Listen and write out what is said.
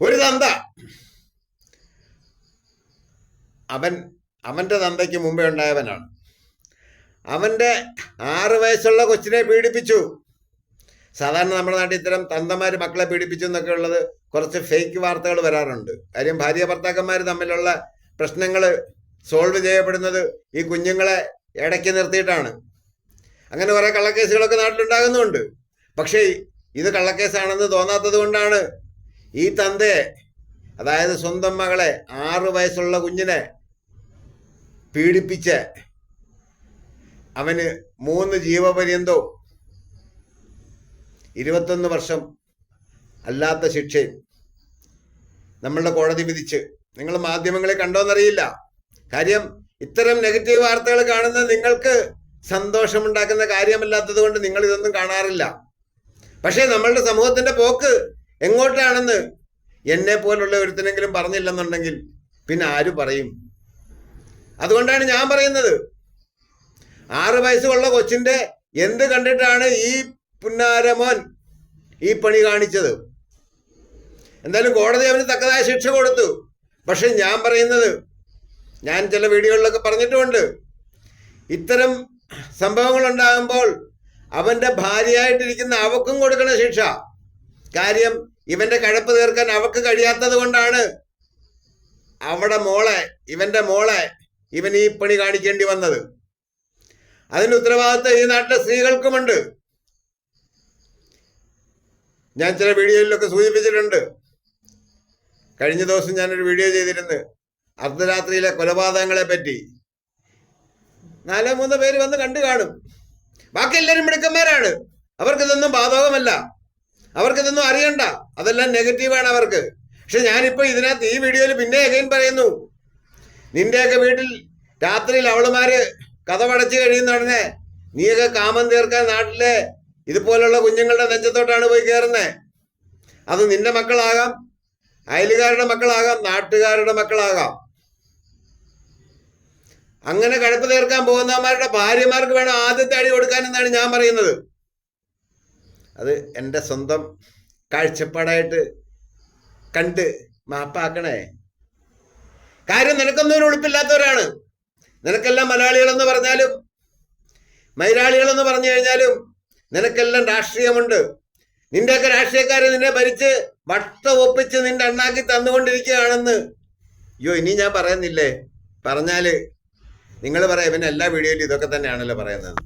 ഒരു തന്ത. അവൻ അവന്റെ തന്തയ്ക്ക് മുമ്പേ ഉണ്ടായവനാണ്. അവന്റെ ആറ് വയസ്സുള്ള കൊച്ചിനെ പീഡിപ്പിച്ചു. സാധാരണ നമ്മുടെ നാട്ടിൽ ഇത്തരം തന്തമാർ മക്കളെ പീഡിപ്പിച്ചു എന്നൊക്കെ ഉള്ളത് കുറച്ച് ഫേക്ക് വാർത്തകൾ വരാറുണ്ട്. കാര്യം ഭാര്യ ഭർത്താക്കന്മാർ തമ്മിലുള്ള പ്രശ്നങ്ങൾ സോൾവ് ചെയ്യപ്പെടുന്നത് ഈ കുഞ്ഞുങ്ങളെ ഇടയ്ക്ക് നിർത്തിയിട്ടാണ്. അങ്ങനെ കുറേ കള്ളക്കേസുകളൊക്കെ നാട്ടിലുണ്ടാകുന്നുണ്ട്. പക്ഷേ ഇത് കള്ളക്കേസാണെന്ന് തോന്നാത്തത് കൊണ്ടാണ് ഈ തന്തയെ അതായത് സ്വന്തം മകളെ ആറു വയസ്സുള്ള കുഞ്ഞിനെ പീഡിപ്പിച്ച് അവന് മൂന്ന് ജീവപര്യന്തവും ഇരുപത്തൊന്ന് വർഷം അല്ലാത്ത ശിക്ഷയും നമ്മളുടെ കോടതി വിധിച്ച്. നിങ്ങൾ മാധ്യമങ്ങളെ കണ്ടോന്നറിയില്ല. കാര്യം ഇത്തരം നെഗറ്റീവ് വാർത്തകൾ കാണുന്ന നിങ്ങൾക്ക് സന്തോഷമുണ്ടാക്കുന്ന കാര്യമല്ലാത്തത് കൊണ്ട് നിങ്ങൾ ഇതൊന്നും കാണാറില്ല. പക്ഷേ നമ്മളുടെ സമൂഹത്തിന്റെ പോക്ക് എങ്ങോട്ടാണെന്ന് എന്നെ പോലുള്ള ഒരുത്തിനെങ്കിലും പറഞ്ഞില്ലെന്നുണ്ടെങ്കിൽ പിന്നെ ആര് പറയും? അതുകൊണ്ടാണ് ഞാൻ പറയുന്നത്. ആറ് വയസ്സുള്ള കൊച്ചിന്റെ എന്ത് കണ്ടിട്ടാണ് ഈ പുന്നാരമോൻ ഈ പണി കാണിച്ചത്? എന്തായാലും കോടതി അവന് തക്കതായ ശിക്ഷ കൊടുത്തു. പക്ഷെ ഞാൻ പറയുന്നത് ഞാൻ ചില വീഡിയോകളിലൊക്കെ പറഞ്ഞിട്ടുമുണ്ട്. ഇത്തരം സംഭവങ്ങൾ ഉണ്ടാകുമ്പോൾ അവന്റെ ഭാര്യയായിട്ടിരിക്കുന്ന അവക്കും കൊടുക്കണ ശിക്ഷ. കാര്യം ഇവന്റെ കഴപ്പ് തീർക്കാൻ അവക്ക് കഴിയാത്തത് കൊണ്ടാണ്. അവിടെ മോളെ ഇവന്റെ മോളെ ഇവൻ ഈ പണി കാണിക്കേണ്ടി വന്നത്. അതിന് ഉത്തരവാദിത്വം ഈ നാട്ടിലെ സ്ത്രീകൾക്കുമുണ്ട്. ഞാൻ ചില വീഡിയോയിലൊക്കെ സൂചിപ്പിച്ചിട്ടുണ്ട്. കഴിഞ്ഞ ദിവസം ഞാനൊരു വീഡിയോ ചെയ്തിരുന്നു. അർദ്ധരാത്രിയിലെ കൊലപാതകങ്ങളെ പറ്റി. നാലോ മൂന്നോ പേര് വന്ന് കണ്ടു കാണും. ബാക്കി എല്ലാവരും മിടുക്കന്മാരാണ്. അവർക്കിതൊന്നും ബാധകമല്ല. അവർക്കിതൊന്നും അറിയണ്ട. അതെല്ലാം നെഗറ്റീവാണ് അവർക്ക്. പക്ഷെ ഞാനിപ്പോ ഇതിനകത്ത് ഈ വീഡിയോയിൽ പിന്നെ അഗൈൻ പറയുന്നു. നിന്റെയൊക്കെ വീട്ടിൽ രാത്രിയിൽ അവളുമാര് കഥ പടച്ചു കഴിയുന്ന ഉടനെ നീയൊക്കെ കാമം തീർക്കാൻ നാട്ടിലെ ഇതുപോലുള്ള കുഞ്ഞുങ്ങളുടെ നെഞ്ചത്തോട്ടാണ് പോയി കയറുന്നത് അത് നിന്റെ മക്കളാകാം അയലുകാരുടെ മക്കളാകാം നാട്ടുകാരുടെ മക്കളാകാം. അങ്ങനെ കഴുപ്പ് തീർക്കാൻ പോകുന്നവന്മാരുടെ ഭാര്യമാർക്ക് വേണം ആദ്യത്തെ അടി കൊടുക്കാൻ എന്നാണ് ഞാൻ പറയുന്നത്. അത് എന്റെ സ്വന്തം കാഴ്ചപ്പാടായിട്ട് കണ്ട് മാപ്പാക്കണേ. കാര്യം നിനക്കൊന്നും ഒരു ഉടുപ്പില്ലാത്തവരാണ് നിനക്കെല്ലാം മലയാളികളെന്ന് പറഞ്ഞാലും മൈരാളികളെന്ന് പറഞ്ഞു കഴിഞ്ഞാലും നിനക്കെല്ലാം രാഷ്ട്രീയമുണ്ട്. നിന്റെയൊക്കെ രാഷ്ട്രീയക്കാരെ നിന്നെ ഭരിച്ച് വട്ട ഒപ്പിച്ച് നിന്റെ അണ്ണാക്കി തന്നുകൊണ്ടിരിക്കുകയാണെന്ന്. അയ്യോ ഇനി ഞാൻ പറയുന്നില്ലേ? പറഞ്ഞാൽ നിങ്ങൾ പറയാം പിന്നെ എല്ലാ വീഡിയോയിലും ഇതൊക്കെ തന്നെയാണല്ലോ പറയുന്നത്.